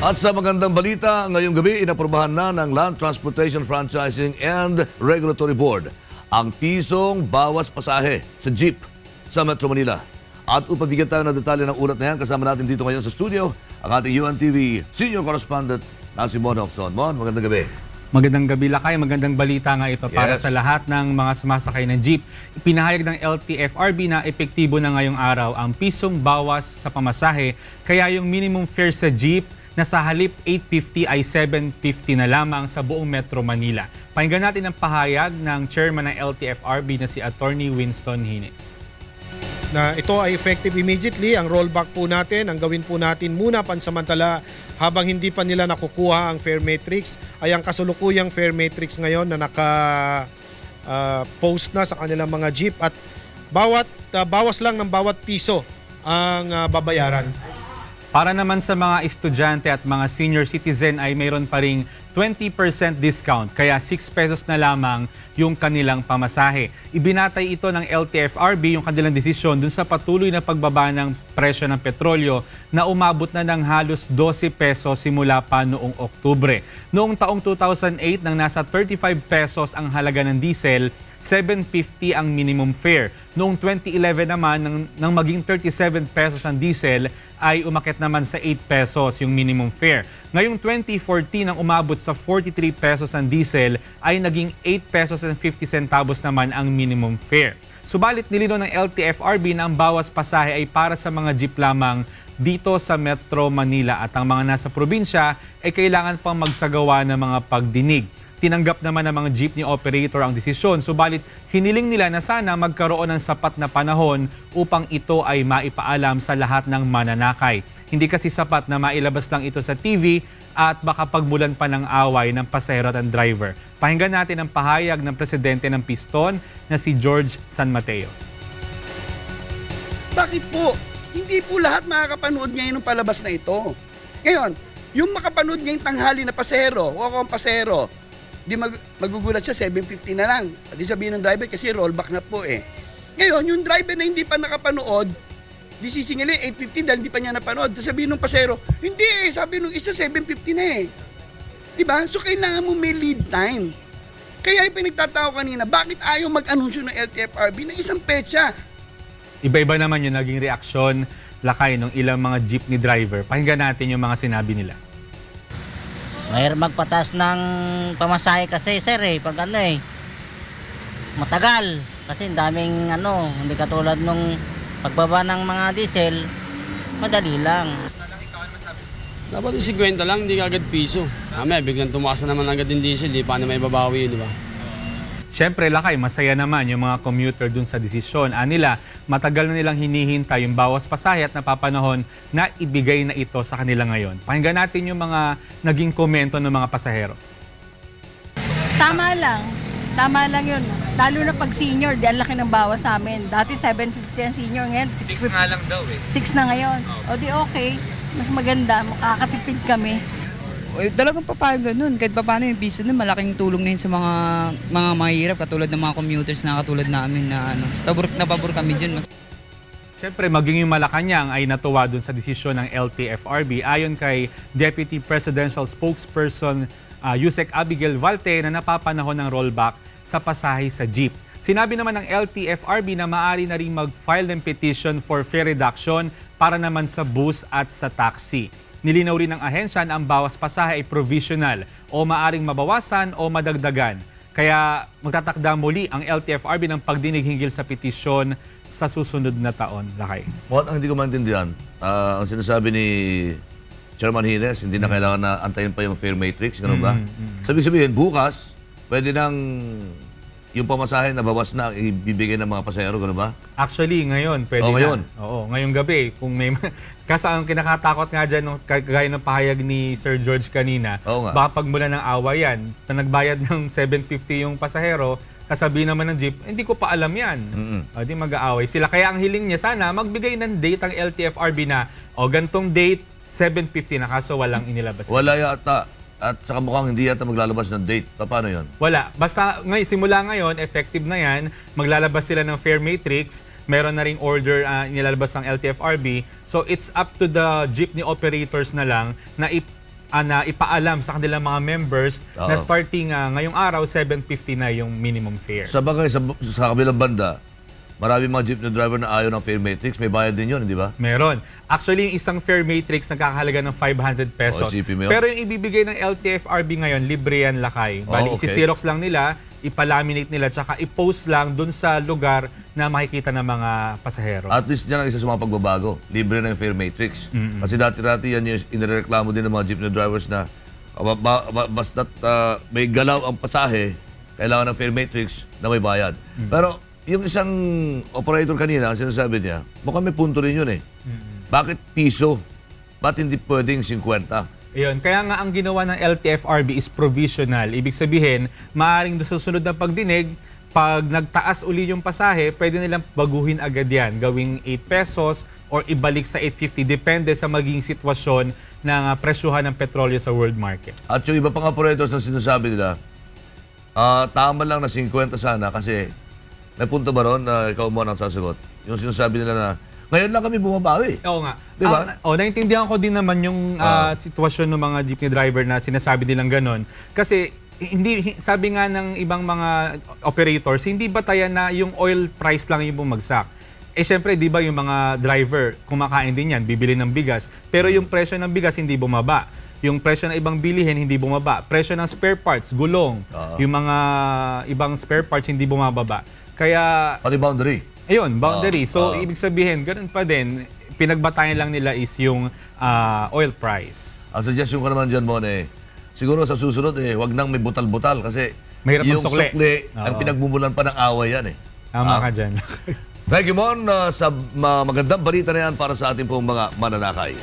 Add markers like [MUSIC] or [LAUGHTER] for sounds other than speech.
At sa magandang balita, ngayong gabi inaprubahan na ng Land Transportation Franchising and Regulatory Board ang pisong bawas pasahe sa jeep sa Metro Manila. At upang bigyan tayo ng detalye ng ulat na yan, kasama natin dito ngayon sa studio ang ating UNTV Senior Correspondent na si Mon Hocson. Mon, magandang gabi. Magandang gabi lakay, magandang balita nga ito para Yes. sa lahat ng mga sumasakay ng jeep. Ipinahayag ng LTFRB na epektibo na ngayong araw ang pisong bawas sa pamasahe, kaya yung minimum fare sa jeep na sa halip 850 ay 750 na lamang sa buong Metro Manila. Pakinggan natin ang pahayag ng chairman ng LTFRB na si Attorney Winston Hines. na ito ay effective immediately. Ang rollback po natin, ang gawin po natin muna pansamantala habang hindi pa nila nakukuha ang fare matrix ay ang kasulukuyang fare matrix ngayon na naka ah, post na sa kanilang mga jeep at bawat ah, bawas lang ng bawat piso ang ah, babayaran. Para naman sa mga estudyante at mga senior citizen ay mayroon pa ring 20% discount kaya 6 pesos na lamang yung kanilang pamasahe. Ibinatay ito ng LTFRB yung kanilang desisyon dun sa patuloy na pagbaba ng presyo ng petrolyo na umabot na ng halos 12 pesos simula pa noong Oktubre. Noong taong 2008 nang nasa 35 pesos ang halaga ng diesel, 750 ang minimum fare. Noong 2011 naman, nang, nang maging 37 pesos ang diesel, ay umakit naman sa 8 pesos yung minimum fare. Ngayong 2014, ang umabot sa 43 pesos ang diesel, ay naging 8 pesos and 50 centavos naman ang minimum fare. Subalit nilino ng LTFRB na ang bawas pasahe ay para sa mga jeep lamang dito sa Metro Manila at ang mga nasa probinsya ay kailangan pang magsagawa ng mga pagdinig. Tinanggap naman ng mga jeepney operator ang desisyon, subalit hiniling nila na sana magkaroon ng sapat na panahon upang ito ay maipaalam sa lahat ng mananakay. Hindi kasi sapat na mailabas lang ito sa TV at baka pagmulan pa ng away ng pasahero at driver. Pakinggan natin ang pahayag ng presidente ng Piston na si George San Mateo. Bakit po? Hindi po lahat makakapanood ngayon ng palabas na ito. Ngayon, yung makapanood ngayong tanghali na pasero, o ako ang pasero, di mag, magugulat siya, 750 na lang. At di sabihin ng driver kasi rollback na po eh. Ngayon, yung driver na hindi pa nakapanood, di sisingilin 850 dahil hindi pa niya napanood. Tapos sabihin ng pasero, hindi eh, sabi nung isa 750 na eh. Diba? So kailangan mo may lead time. Kaya yung pinagtatao kanina, bakit ayaw mag-anunsyo ng LTFRB ng isang petsa? Iba-iba naman yung naging reaksyon lakay ng ilang mga jeepney driver. Pakinggan natin yung mga sinabi nila. Mahirap magpatas ng pamasahe kasi sir eh, pag ano eh, matagal. Kasi daming ano, hindi katulad nung pagbaba ng mga diesel, madali lang. Dapat yung 50 lang, hindi agad piso. Mamaya, biglang tumaas na naman agad yung diesel, di paano may babawi yun, di ba? Siyempre, lakay, masaya naman yung mga commuter dun sa desisyon. Anila, matagal na nilang hinihintay yung bawas pasahe at napapanahon na ibigay na ito sa kanila ngayon. Pakinggan natin yung mga naging komento ng mga pasahero. Tama lang. Tama lang yun. Lalo na pag senior, di ang laki ng bawas sa amin. Dati 750 ang senior, ngayon 6 nga lang daw eh. 6 na ngayon. O di okay. Mas maganda, makakatipid kami. Eh, talagang papayag ganun. Kahit pa paano yung piso nun, malaking tulong na yun sa mga mga mahirap katulad ng mga commuters na katulad namin na ano. Pabor na pabor kami dyan. Mas Siyempre, maging yung Malacanang ay natuwa dun sa desisyon ng LTFRB. Ayon kay Deputy Presidential Spokesperson uh, Yusek Abigail Valte na napapanahon ng rollback sa pasahe sa jeep. Sinabi naman ng LTFRB na maaari na rin mag-file ng petition for fare reduction para naman sa bus at sa taxi. Nilinaw rin ng ahensya na ang bawas pasahe ay provisional o maaring mabawasan o madagdagan. Kaya magtatakda muli ang LTFRB ng pagdinig hinggil sa petisyon sa susunod na taon. Lakay. Mon, ang hindi ko maintindihan, ah, ang sinasabi ni Chairman Hines, hindi na kailangan na antayin pa yung fare matrix, ganun ba? Sabi sabihin, bukas, pwede nang yung pamasahe na bawas na ang ibibigay ng mga pasahero, gano'n ba? Actually, ngayon, pwede Oh, ngayon. na. Oo, ngayong gabi. Kung may... [LAUGHS] Kasi ang kinakatakot nga dyan, nung, kagaya ng pahayag ni Sir George kanina, Oo nga. baka pagmula ng awa yan, na nagbayad ng [LAUGHS] 750 yung pasahero, kasabi naman ng jeep, hindi ko pa alam yan. O, di mag-aaway sila. Kaya ang hiling niya, sana magbigay ng date ang LTFRB na, o gantong date, 750 na kaso walang inilabas. Wala yata. At saka mukhang hindi yata maglalabas ng date. Pa- Paano yun? Wala. Basta ngay simula ngayon, effective na yan. Maglalabas sila ng fare matrix. Meron na ring order uh, nilalabas ng LTFRB. So it's up to the jeepney operators na lang na ip ah, na ipaalam sa kanilang mga members na Oo. starting ah, ngayong araw, 7.50 na yung minimum fare. Sa bagay, sa, sa kabilang banda, marami mga jeepney driver na ayaw ng fare matrix. May bayad din yun, di ba? Meron. Actually, yung isang fare matrix nagkakahalaga ng 500 pesos. Oh. Pero yung ibibigay ng LTFRB ngayon, libre yan lakay. Bali, Oh, okay. isi-xerox lang nila, ipalaminate nila, tsaka i-post lang dun sa lugar na makikita ng mga pasahero. At least yan ang isa sa mga pagbabago. Libre na yung fare matrix. Kasi dati-dati yan yung inireklamo din ng mga jeepney drivers na uh, ba, ba, ba, basta't uh, may galaw ang pasahe, kailangan ng fare matrix na may bayad. Pero yung isang operator kanina, ang sinasabi niya, mukhang may punto rin yun eh. Bakit piso? Ba't hindi pwedeng 50? Ayun, kaya nga ang ginawa ng LTFRB is provisional. Ibig sabihin, maaaring sa susunod na pagdinig, pag nagtaas uli yung pasahe, pwede nilang baguhin agad yan, gawing 8 pesos or ibalik sa 850, depende sa maging sitwasyon ng ah, presyuhan ng petrolyo sa world market. At yung iba pang operators na sinasabi nila, ah tama lang na 50 sana kasi may punto ba ron na ikaw mo nang sasagot? Yung sinasabi nila na, ngayon lang kami bumabawi. Oo nga. Di ba? Ah, oh, naintindihan ko din naman yung ah, sitwasyon ng mga jeepney driver na sinasabi nilang ganun. Kasi hindi hi- sabi nga ng ibang mga operators, hindi batayan na yung oil price lang yung bumagsak. Eh syempre, di ba yung mga driver, kumakain din yan, bibili ng bigas. Pero yung presyo ng bigas hindi bumaba. Yung presyo ng ibang bilihin hindi bumaba. Presyo ng spare parts, gulong, Oo. yung mga ibang spare parts hindi bumababa. Kaya Pati boundary. Ayun, boundary. Ah, so, ah. ibig sabihin, ganun pa din. Pinagbatayan lang nila is yung ah, oil price. Ang suggestion ko naman dyan, Mon, eh, siguro sa susunod, eh, wag nang may butal-butal kasi Mahirap yung sukli, ang Oo. pinagmumulan pa ng away yan eh. Tama Ah. ka dyan. [LAUGHS] Thank you, Mon, ah, sa ma- magandang balita na yan para sa ating pong mga mananakay.